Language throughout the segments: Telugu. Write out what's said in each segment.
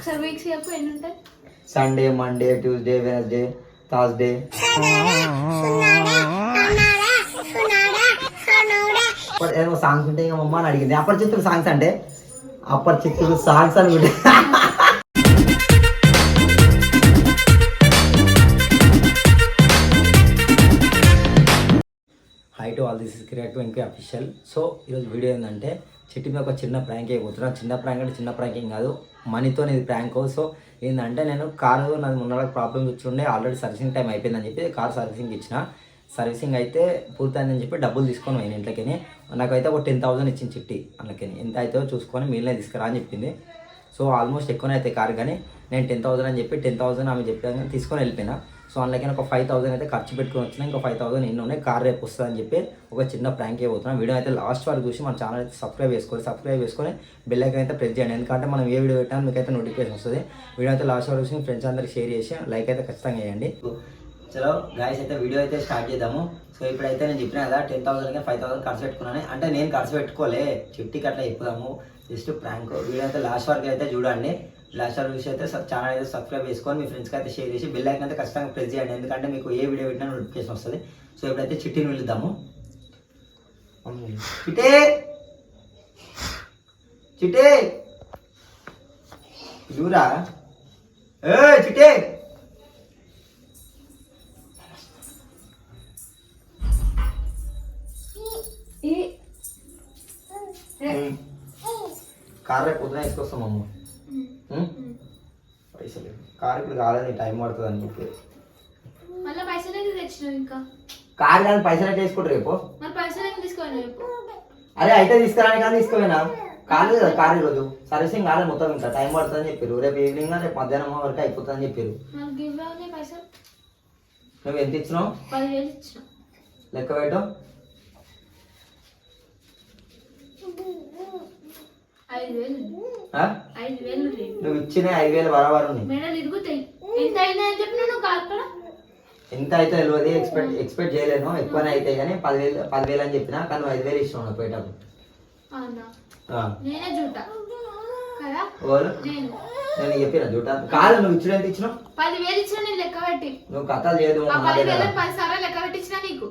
ఒకసారి వీక్స్ చెప్పు ఎన్ని ఉంటాయి Sunday Monday Tuesday Wednesday Thursday ఏదో సాంగ్స్ ఉంటాయి ఇంకా మమ్మ అని అడిగింది. అపరిచితులు సాంగ్స్ అంటే? అపరిచితులు సాంగ్స్ అని hi to all this is create Venky official so ఈరోజు వీడియో ఏంటంటే చెట్టు మీద ఒక చిన్న ప్రాంక్ అయిపోతున్నా చిన్న ప్రాంక్ అంటే చిన్న ప్రాంక్ ఏం కాదు. మనీతో ఇది ప్రాంక్ సో ఏంటంటే నేను కారు నాది మొన్న ప్రాబ్లమ్ వచ్చిండే. ఆల్రెడీ సర్వీసింగ్ టైం అయిపోయిందని చెప్పి కార్ సర్వీసింగ్ ఇచ్చిన. సర్వీసింగ్ అయితే పూర్తయిందని చెప్పి డబ్బులు తీసుకొని పోయిన ఇంట్లోకి నాకైతే ఒక టెన్ థౌసండ్ ఇచ్చింది చిట్టి అందులోకి ఎంత అవుతుందో చూసుకొని మిగిలిన తీసుకురా అని చెప్పింది. సో ఆల్మోస్ట్ ఎక్కువనే అయితే కారు కానీ. నేను టెన్ థౌసండ్ అని చెప్పి టెన్ థౌసండ్ ఆమె చెప్పాను తీసుకొని వెళ్ళిపోయినా. సో అందులోకి ఒక ఫైవ్ థౌసండ్ అయితే ఖర్చు పెట్టుకుని వచ్చిన ఇంకా ఫైవ్ థౌసండ్ ఎన్ని ఉన్నాయి కార్ రేపు వస్తుందని చెప్పి ఒక చిన్న ప్రాంక్ అయిపోతున్నాం వీడియో అయితే లాస్ట్ వరకు చూసి మన ఛానల్ అయితే సబ్స్క్రైబ్ చేసుకోవాలి సబ్స్క్రైబ్ చేసుకొని బెల్ ఐకన్ అయితే ప్రెస్ చేయండి. ఎందుకంటే మనం ఏ వీడియో పెట్టినా మీకు అయితే నోటిఫికేషన్ వస్తుంది. వీడియో అయితే లాస్ట్ వరకు చూసి ఫ్రెండ్స్ అందరికి షేర్ చేసి లైక్ అయితే ఖచ్చితంగా చేయండి. చలో గాయస్ అయితే వీడియో అయితే స్టార్ట్ చేద్దాము. సో ఇప్పుడైతే నేను చెప్పిన కదా టెన్ థౌసండ్కి ఫైవ్ థౌసండ్ ఖర్చు పెట్టుకున్నాను. అంటే నేను ఖర్చు పెట్టుకోలే. చిట్టికి అట్లా చెప్పుదాము. జస్ట్ ప్రాంక్ వీడియో అయితే లాస్ట్ వరకు అయితే చూడండి. లాస్ట్ వరకు చూసి అయితే ఛానల్ అయితే సబ్స్క్రైబ్ చేసుకొని మీ ఫ్రెండ్స్కి అయితే షేర్ చేసి బెల్ ఐకన్ అయితే ఖచ్చితంగా ప్రెస్ చేయండి. ఎందుకంటే మీకు ఏ వీడియో పెట్టినా నోటిఫికేషన్ వస్తుంది. సో ఇప్పుడైతే చిట్టిని వెళ్దాము చిట్టే! చిట్టే! చూరా ఏ చిట్టే! కార్ రేపు పొద్దున వేసుకొస్తాం అమ్మ. ఇప్పుడు కాలేదు టైం పడుతుంది అని చెప్పి. మళ్ళీ పైసలు ఎందుకు తెచ్చినావు ఇంకా? కార్ కానీ పైసలు అయితే వేసుకుంటారు రేపు మరి పైసలు ఎందుకు తీసుకోవాలి రేపు అరే అయితే తీసుకురాని కానీ తీసుకోపోయినా కాలేదు కదా కార్ ఈరోజు సర్వీసింగ్ కాలేదు మొత్తం ఇంకా టైం పడుతుందని చెప్పారు. రేపు ఈవినింగ్ రేపు మధ్యాహ్నం వరకు చెప్పారు. గివ్ ఉన్నాయి పైసలు? నువ్వు ఎంత ఇచ్చినావు? లెక్క పెట్టు. ఐదు వేలు. ఆ? ఐదు వేలు రేపు నువ్వు ఇచ్చిన ఐదు వేలు బరాబర్ ఉన్నాయి మెడలు ఇరుగుతాయి ఎంత అయినా అని చెప్పినా నువ్వు కాల్పడ ఎంత అయితే తెలియదు ఎక్స్పెక్ట్ ఎక్స్పెక్ట్ చేయలేను. ఎక్కువనే అవుతాయి కానీ పదివేలు పదివేలు అని చెప్పినా కానీ ఐదు వేలు నాకు పోయేటప్పుడు. నేనే నేను. నేను చెప్పిన జూట కాదు నువ్వు ఇచ్చిన ఎంత ఇచ్చినావు? పదివేలు ఇచ్చిన నేను లెక్క పెట్టి. నువ్వు కథలు చేయదు లెక్క పెట్టించిన నీకు?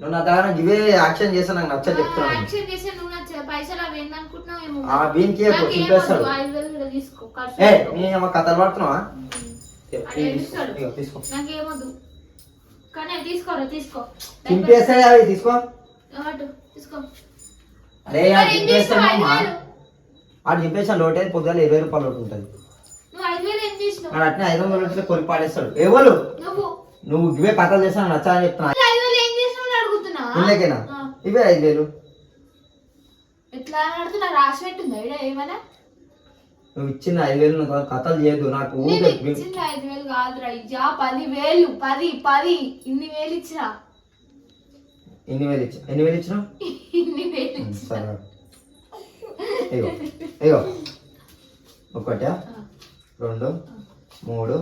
నువ్వు నా దగ్గర ఇవే యాక్షన్ చేస్తా నాకు నచ్చ చెప్తున్నాను యాక్షన్ చేసే నువ్వు నచ్చ పైసలు అవి ఏందనుకుంటున్నావు ఏమో. ఆ వీనికి చింపేస్తాడు ఏ. నీ ఏమో కథలు పడుతున్నావా? తీసుకో. నాకేమొద్దు. కానీ అది తీసుకోరా తీసుకో. చింపేస్తాయి అవి తీసుకో. తీసుకో. అరే అది వేలు? ఆడు చింపేసాను లోటే పొద్దుగాల ఇరవై రూపాయలు లోటు ఉంటుంది. ఆడు అట్నే ఐదు వందలు ఉంటే కొలి పాడేస్తాడు. ఎవరు? నువ్వు. ఇవే కథలు చేస్తాను నచ్చా అని చెప్తున్నా. ఇవే ఐదు వేలు. ఎట్లా రాసి పెట్టిందా ఏమైనా? నువ్వు ఇచ్చిన ఐదు వేలు నువ్వు కథలు చేయదు నాకు నేను ఇచ్చింది ఐదు వేలు కాదురా ఇజా పది వేలు పది పది. ఇన్ని వేలు ఇచ్చిన? ఎన్ని వేలు ఇచ్చా ఎన్ని వేలు ఇచ్చినావు? ఇన్ని వేలు ఇచ్చిన. సరే. ఇగో ఇగో. ఒకటి? రెండు మూడు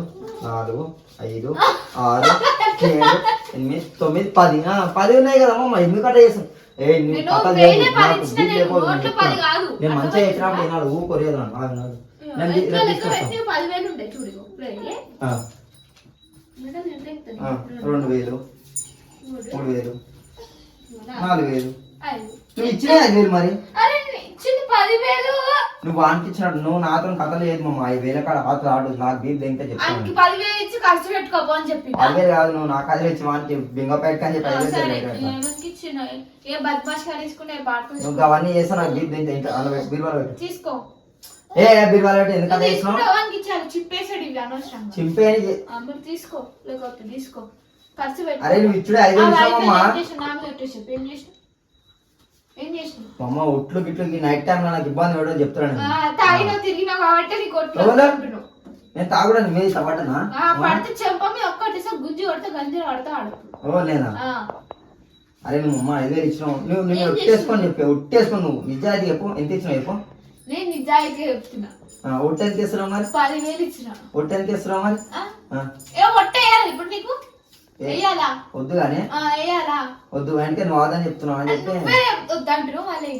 నాలుగు ఐదు ఆరు ఏడు ఎనిమిది తొమ్మిది పది. పది ఉన్నాయి కదమ్మా. ఎందుకంటే చేసాం ఏ నీ నేను కథలు వేలే బీపీ నేను, నోట్లు పది. కాదు. నేను మంచిగా నాకు ఆగు నాడు. నేను తీసుకొస్తాను పదివేలు ఉంటాయి చూడు రెండు వేలు. మూడు, వేలు. నాలుగు, వేలు. నువ్వు ఇచ్చిన ఐదు వేలు మరి? పదివేలు. నువ్వు వానికి ఇచ్చినట్టు నువ్వు నాతో కథలు చేయదు మమ్మ ఐదు వేల కాడ ఆతు ఆడు నాకు బీప్ దేంటే చెప్తాను. ఆయనకి పదివేలు ఇచ్చి ఖర్చు పెట్టుకోపో అని చెప్పి అదే కాదు నువ్వు నాకు అదే ఇచ్చి వానికి బింగపేట అని చెప్పి ఏ బద్మాష్ తీసుకుంటే పాడుకుంటూ నువ్వు అవన్నీ చేస్తా నాకు బీప్ దేంటే ఇంకా అందులో పెట్టు, బీరువాలో పెట్టు. తీసుకో. ఏ బీరువాలో పెట్టు ఎందుకు నువ్వు అదే ఇస్తున్నావు తీసుకుంటే వానికి ఇచ్చాడు చిప్పేసాడు ఇవి అనవసరంగా. చింపే అని చె- ఆ, మరి తీసుకో లేకపోతే తీసుకో. ఖర్చు పెట్టు. అరే నువ్వు ఇచ్చుడే ఐదు ఆ వేలు వైఫై ఇస్తావమ్మా ఏం చేసావు? నా మీద పెట్టేసావు. ఏం చేసినావు? ఏం చేసినావు? అమ్మ ఒట్లు గిట్లు ఈ నైట్ టైం నాకు ఇబ్బంది పెట్టడం చెప్తున్నాను తిరిగినావు కాబట్టి ఎవరు? నేను ఆ, పడితే చెంప మీద ఒక్కటేసారి గుజ్జి కొడితే గంజి పడతా ఆడు ఓ నేనా ఆ, అరే నువ్వు అమ్మ ఐదు వేలు ఇచ్చినావు నువ్వు నేను ఒట్టేసుకొని చెప్పి. ఒట్టేసుకొని నువ్వు. నిజాయితీ చెప్పు. ఎంత ఇచ్చినావు చెప్పు? నేను నిజాయితీగా చెప్తున్నా. ఆ, ఒట్టు ఎంత ఇస్తున్నావు మరి? పదివేలు ఇచ్చిన. ఒట్టు ఎంత ఇస్తున్నావు మరి? ఏ ఒట్టేయాలి ఇప్పుడు నీకు? వేయాలా? వద్దు కానీ ఆ, వేయాలా? వద్దు వెంటనే నువ్వు ఆదని చెప్తున్నావు అని చెప్పి. వద్దంటున్నావు మళ్ళీ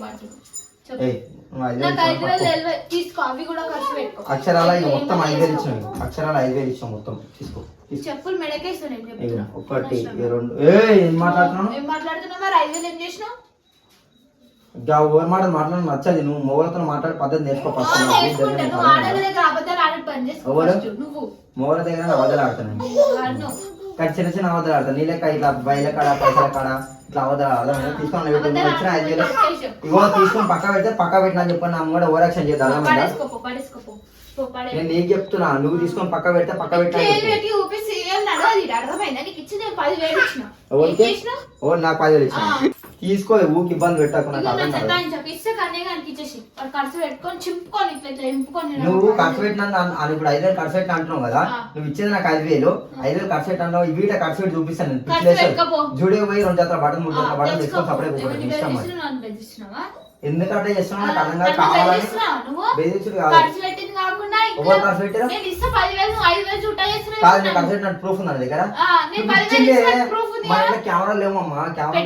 అక్షరాల మొత్తం ఐదు వేలు. ఇచ్చినావు అక్షరాల ఐదు వేలు ఇచ్చావు మొత్తం. తీసుకో చెప్పులు ఒకటి రెండు. ఏ ఏం మాట్లాడుతున్నావు? ఏం మాట్లాడుతున్నావు మరి? ఐదు వేలు ఏం చేసినావు? ఇంకా ఓవర్ మాట మాట్లాడడం నచ్చది. నువ్వు మొగలతో మాట్లాడే పద్ధతి నేర్చుకో ఫస్ట్. ఎవరు? మొగల దగ్గర అబద్ధాలు ఆడుతున్నాను ఆడు. కానీ చిన్న చిన్న అబద్ధాలు ఆడతాను నీ లెక్క ఇట్లా బయల కాడ పైసల కాడ ఇట్లా అబద్ధాలు ఆడదాం తీసుకొని వచ్చిన ఐదు వేలు ఆడడం ఇగో తీసుకొని పక్క పెడితే పక్క పెట్టినా చెప్పని నా కూడా ఓవర్ యాక్షన్ చేద్దాం. నేను నీకు చెప్తున్నా నువ్వు తీసుకొని పక్క పెడితే పక్క పెట్టినా ఏం నీకు పదివేలు ఇచ్చిన. తీసుకో ఊకి ఇబ్బంది పెట్టకు నాకు ఇదిగో అర్థం నా కాదు చెత్త అని చెప్పి ఇస్తే కన్నే కానీ ఇచ్చేసి వాడు ఖర్చు పెట్టుకొని చింపుకొని ఇట్లా ఇట్లా ఇంపుకొని నువ్వు ఖర్చు పెట్టినా ఇప్పుడు ఐదు వేలు ఖర్చు పెట్టిన అంటున్నావు కదా. నువ్వు ఇచ్చేది నాకు ఐదు వేలు ఐదు వేలు ఖర్చు పెట్టి అంటావు వీట ఖర్చు పెట్టి చూపిస్తాను. జూడియో పోయి రెండు జతల బట్టలు మూడు బట్టలు తెచ్చుకో. తెచ్చుకొని సపరేట్ ఇష్టం మరి బెదిరిస్తున్నావు? నన్ను బెదిరిస్తున్నావా? ఎందుకు అట్లా చేస్తున్నావు నాకు అర్థం కాదు. కావాలని? బెదిరించుడు కాదు ఎవరు ఖర్చు పెట్టారు? నేను ఖర్చు ప్రూఫ్ ఉంది నా దగ్గర? మా? ఇంట్లో కెమెరా లేవమ్మా కెమెరా.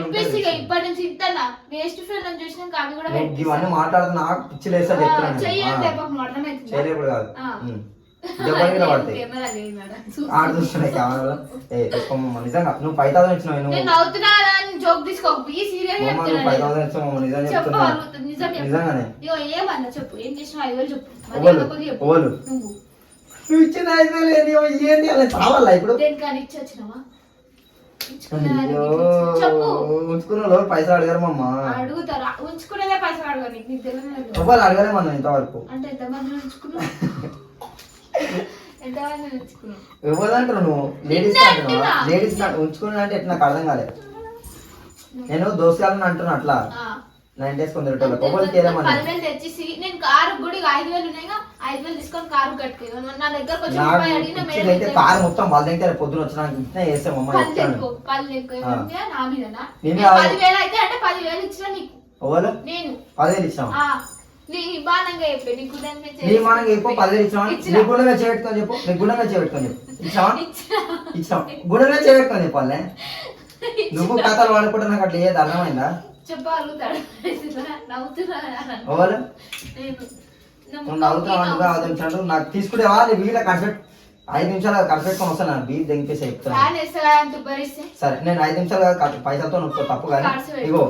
ఇవన్నీ మాట్లాడుతున్నా. నాకు పిచ్చి లేస్తా చెప్తున్నాను చేయలేప్పుడు కాదు. దెబ్బలు పడతాయి. ఆడ చూస్తున్నాయి కెమెరాలో ఏ తీసుకోమమ్మ నిజంగా. నువ్వు థౌసండ్ ఇచ్చినావు నువ్వు. జోక్ తీసుకో. ఈ చెప్పు. నిజంగానే? ఇగో ఏమన్నా చెప్పు. ఏం చేసినావు ఐదు వేలు చెప్పు. మరి ఓలు ఏమనుకుంది చెప్పు. ఓలు నువ్వు. నువ్వు ఇచ్చిన ఐదు వేలు ఏంది? ఇవ్వ, ఏంది? అలా చావాలా ఇప్పుడు? దేనికని ఇచ్చి వచ్చినావా? ఉంచుకున్న పైసలు అడిగారు మమ్మ అడుగుతారా? ఉంచుకునేదే పైసలు అడగదు నీకు. తెలియదు ఎవరు అడగలేమన్నా ఇంతవరకు. అంటే ఎంతమంది ఉంచుకున్నావు? ఎంతమంది ఉంచుకున్నావు? ఎవరు అంటారు నువ్వు. లేడీస్. లేడీస్ ఉంచుకున్నా అంటే ఎట్లా నాకు అర్థం కాలేదు నేను దోస్తుగాలని అంటున్నా అట్లా. నైన్ డేస్ కొందరు తెచ్చేసి నేను కారు గుడి ఐదు వేలు ఉన్నాయిగా ఐదు వేలు తీసుకొని కారు కట్టుకో నా దగ్గరకు వచ్చి కారు మొత్తం వాళ్ళ దగ్గర పొద్దున వచ్చిన నా పదివేలు అయితే అంటే పదివేలు ఇచ్చిన నీకు. ఎవరు? నేను. పదివేలు ఇచ్చాం ఆ. నీ బాణంగా చెప్పే గుణంగా చేపెట్టుకొని చెప్పు నీ గుణంగా చేపెట్టుకొని చెప్పు. ఇచ్చావా. ఇచ్చాం గుణంగా చేపెట్టుకొని చెప్పాలే నువ్వు కథలు వాడుకుంటే నాకు అట్లా ఏది అర్థమైందా? చెప్పగలుగుతాడు నవ్వుతున్నా ఎవరు? నేను. నువ్వు నవ్వుతావు అంటుగా ఐదు నిమిషాలు నాకు తీసుకుంటేవా నీ వీళ్ళ కన్సెప్ట్ ఐదు నిమిషాలు పెట్టుకొని వస్తాను నా బీచ్ దెంకేసి చెప్తాను. సరే నేను ఐదు నిమిషాలు పైసలతో నువ్వు తప్పు కానీ. ఇగో.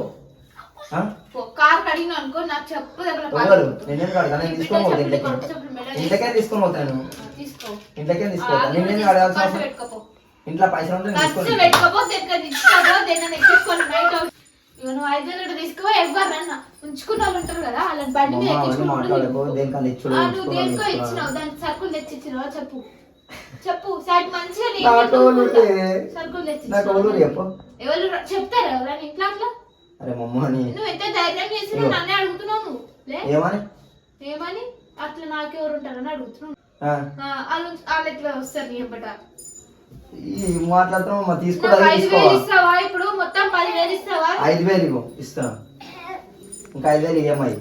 దగ్గర ఎవరు? నేనేం తీసుకొని పోతా ఇంట్లోకి. చెప్పులు ఇంట్లోకే తీసుకొని పోతాను ఇంట్లోకే నేనేం కూడా ఇంట్లో పైసలు ఉంటే ఖర్చు తీసుకొని. పెట్టుకోపో దగ్గర తీసుకోపో దేన్న ఎక్కించుకొని నైట్ నువ్వు ఐదు వేలు తీసుకో ఎవరన్నా ఉంచుకున్న వాళ్ళు ఉంటారు కదా వాళ్ళని బండి మీద అమ్మ, అవన్నీ ఎక్కించుకుంటూ మాట్లాడకు దేనికన్నా ఇచ్చుడు ఆ, నువ్వు దేనికో. ఇచ్చినావు. దానికి సరుకులు తెచ్చి ఇచ్చినావా చెప్పు. చెప్పు సైడ్ మంచిగా? సరుకులు తెచ్చి? ఎవరు చెప్తారా ఎవరైనా ఇంట్లో అట్లా అరే మమ్మని నువ్వు ఎంత ధైర్యం చేసినా. నన్నే అడుగుతున్నావు నువ్వు లే. ఏమని? ఏమని? అట్లా నాకెవరు ఉంటారని అడుగుతున్నావు. వాళ్ళు వాళ్ళు ఎట్లా వస్తారు నీ మాట్లాడుతున్నావు మా తీసుకుంటా ఐదు వేలు తీసుకోవా ఇస్తావా ఇప్పుడు? మొత్తం పది వేలు ఇస్తావా? ఐదు వేలు ఇవ్వు ఇస్తున్నా ఇంకా ఐదు వేలు ఈఎంఐ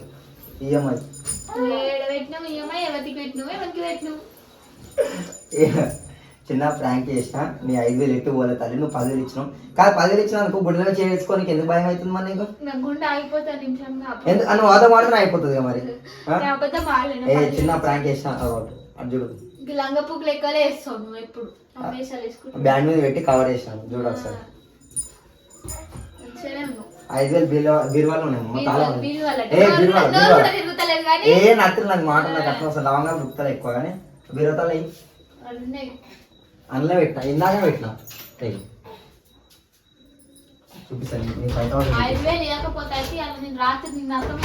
ఈఎంఐ. చిన్న ప్రాంక్ చేసిన నీ ఐదు వేలు ఎట్టు పోలే తల్లి నువ్వు పదివేలు ఇచ్చినావు. కాదు పదివేలు ఇచ్చినా అనుకో బుడ్డలో చేసుకోనికి ఎందుకు భయం అవుతుంది మరి నీకు? ఎందుకు నువ్వు అదో మాత్రం అయిపోతుంది మరి చిన్న ప్రాంక్ చేసిన అది చూడు. లంగ పువ్వు లెక్కలే వేస్తావు నువ్వు ఎప్పుడు? అమ్మేసాలు బ్యాండ్ మీద పెట్టి కవర్ చేసినాను చూడు ఒకసారి. మంచిగానే ఉన్నావు ఐదు వేలు బిల్ బీరువాలో ఉన్నాయి ఏ నత్తులు నాకు మాట నాకు అట్లా వస్తుంది లవంగా బుక్తారు ఎక్కువ కానీ అయ్యి. అందులో పెట్టిన ఇందాక పెట్టిన. చూపిస్తాను రాత్రి నిన్న అర్థం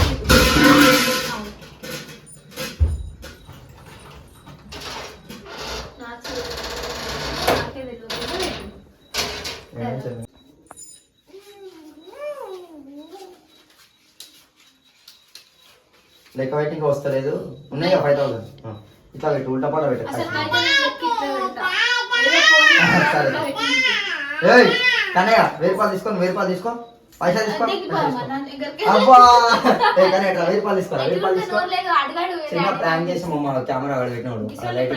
నాకే తెలియదు ఏం చెప్పను. లెక్క పెట్టి ఇంకా వస్తలేదు. ఉన్నాయి ఫైవ్ థౌసండ్? ఇట్లా పెట్టి ఉల్టా పాట పెట్టు. అసలు అయితే నేను లెక్క ఇట్లా పెడతా. ఏదో ఫోన్ సరే. కన్నయ్య వెయ్యి రూపాయలు తీసుకో వెయ్యి రూపాయలు తీసుకో. పైసలు తీసుకో. అబ్బా! కన్నయ్య ఇట్లా వెయ్యి రూపాయలు తీసుకో వెయ్యి దగ్గర రూపాయలు ఉంటే తీసుకో. చిన్న ప్రాంక్ చేసి మమ్మ కెమెరా అక్కడ పెట్టినాడు. లైట్